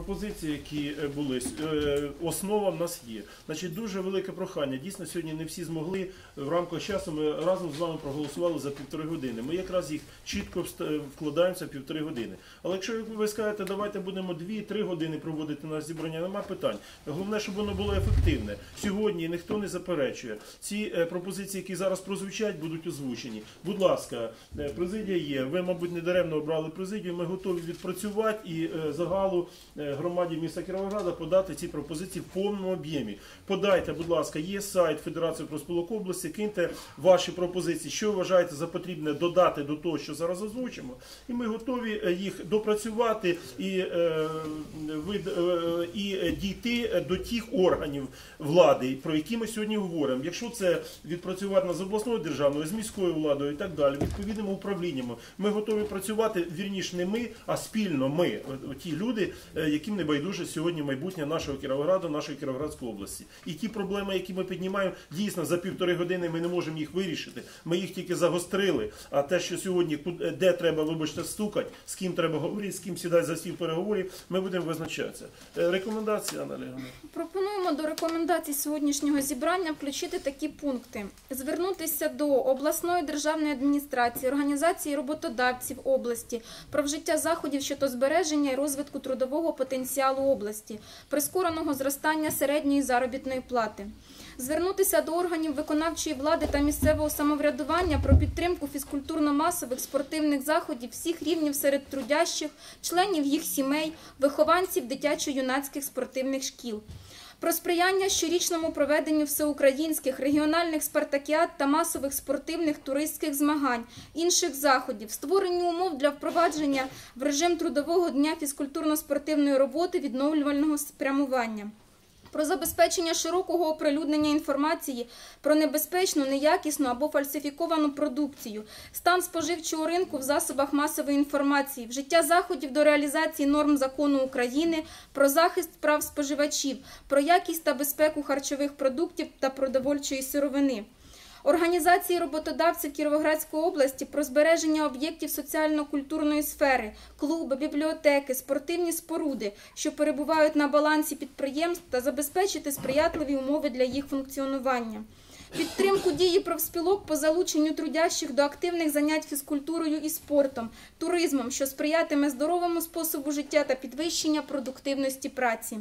пропозиції, які е, були, е, основа в нас є. Значить, дуже велике прохання. Дійсно, сьогодні не всі змогли в рамках часу. Ми разом з вами проголосували за півтори години. Ми якраз їх чітко вст- вкладаємося в півтори години. Але якщо ви скажете, давайте будемо дві-три години проводити на зібрання, нема питань. Головне, щоб воно було ефективне. Сьогодні ніхто не заперечує. Ці е, пропозиції, які зараз прозвучать, будуть озвучені. Будь ласка, е, президія є. Ви, мабуть, не даремно обрали президію. Ми готові відпрацювати і е, загалу е, громаді міста Кіровограда подати ці пропозиції в повному об'ємі. Подайте, будь ласка, є сайт Федерації профспілок області, киньте ваші пропозиції, що вважаєте за потрібне додати до того, що зараз озвучимо. І ми готові е, їх допрацювати і, е, вид- е, і дійти до тих органів влади, про які ми сьогодні говоримо. Якщо це відпрацювати з обласною державною, з міською владою і так далі, відповідними управліннями, ми готові працювати вірніше не ми, а спільно ми, ті люди, яким не байдуже сьогодні майбутнє нашого Кіровограду, нашої Кіровоградської області. І ті проблеми, які ми піднімаємо, дійсно за півтори години ми не можемо їх вирішити. Ми їх тільки загострили. А те, що сьогодні де треба, вибачте, стукати, з ким треба говорити, з ким сідати за стіл переговорів, ми будемо визначатися. Е, Рекомендації, Анна Олегівна. Пропонуємо до рекомендацій сьогоднішнього зібрання включити такі пункти: звернутися до обласної державної адміністрації, організації роботодавців області про вжиття заходів щодо збереження і розвитку трудового потенціалу області, прискореного зростання середньої заробітної плати. Звернутися до органів виконавчої влади та місцевого самоврядування про підтримку фізкультурно-масових спортивних заходів всіх рівнів серед трудящих, членів їх сімей, вихованців дитячо-юнацьких спортивних шкіл. Про сприяння щорічному проведенню всеукраїнських регіональних спартакіад та масових спортивних туристських змагань, інших заходів, створенню умов для впровадження в режим трудового дня фізкультурно-спортивної роботи відновлювального спрямування про забезпечення широкого оприлюднення інформації про небезпечну, неякісну або фальсифіковану продукцію, стан споживчого ринку в засобах масової інформації, вжиття заходів до реалізації норм закону України про захист прав споживачів, про якість та безпеку харчових продуктів та продовольчої сировини. Організації роботодавців Кіровоградської області про збереження об'єктів соціально-культурної сфери, клуби, бібліотеки, спортивні споруди, що перебувають на балансі підприємств та забезпечити сприятливі умови для їх функціонування. Підтримку дії профспілок по залученню трудящих до активних занять фізкультурою і спортом, туризмом, що сприятиме здоровому способу життя та підвищення продуктивності праці.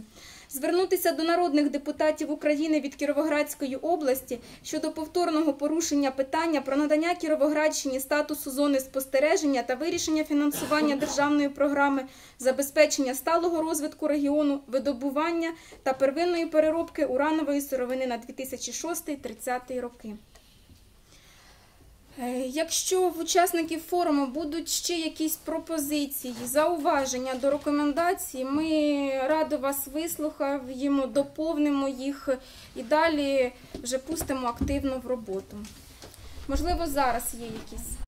Звернутися до народних депутатів України від Кіровоградської області щодо повторного порушення питання про надання Кіровоградщині статусу зони спостереження та вирішення фінансування державної програми забезпечення сталого розвитку регіону, видобування та первинної переробки уранової сировини на 2006-30 роки. Е, Якщо в учасників форуму будуть ще якісь пропозиції, зауваження до рекомендацій, ми радо вас вислухаємо, доповнимо їх і далі вже пустимо активно в роботу. Можливо, зараз є якісь.